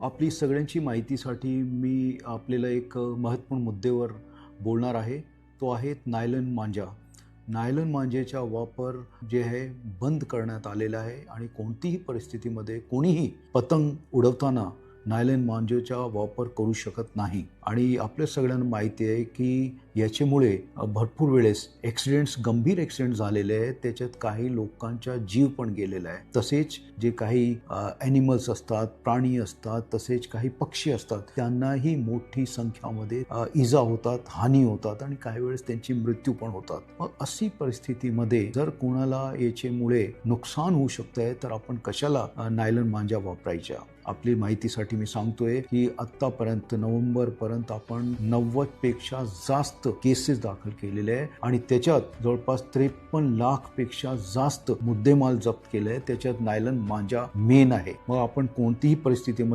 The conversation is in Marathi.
आपली सगळ्यांची माहितीसाठी मी आपल्याला एक महत्त्वपूर्ण मुद्द्यावर बोलणार आहे. तो आहे नायलन मांजा. नायलन मांजेचा वापर जे आहे बंद करण्यात आलेला आहे आणि कोणतीही परिस्थितीमध्ये कोणीही पतंग उडवताना नायलेन मांजेचा वापर करू शकत नाही. आणि आपल्या सगळ्यांना माहिती आहे की याच्यामुळे भरपूर वेळेस ॲक्सिडेंट्स गंभीर ॲक्सिडेंट झालेले आहेत. त्याच्यात काही लोकांचा जीव पण गेलेला आहे. तसेच जे काही ॲनिमल्स असतात प्राणी असतात तसेच काही पक्षी असतात त्यांनाही मोठी संख्यामध्ये इजा होतात हानी होतात आणि काही वेळेस त्यांची मृत्यू पण होतात. मग अशी परिस्थितीमध्ये जर कोणाला याच्यामुळे नुकसान होऊ शकतंय तर आपण कशाला नायलन मांजा वापरायच्या? आपली माहितीसाठी मी सांगतोय की आतापर्यंत नोव्हेंबर पर्यंत आपण नव्वदपेक्षा जास्त केसेस दाखल केलेले आहे. आणि त्याच्यात जवळपास त्रेपन्न लाखपेक्षा जास्त मुद्देमाल जप्त केले आहे. त्याच्यात नायलन मांजा मेन आहे. मग आपण कोणतीही परिस्थितीमध्ये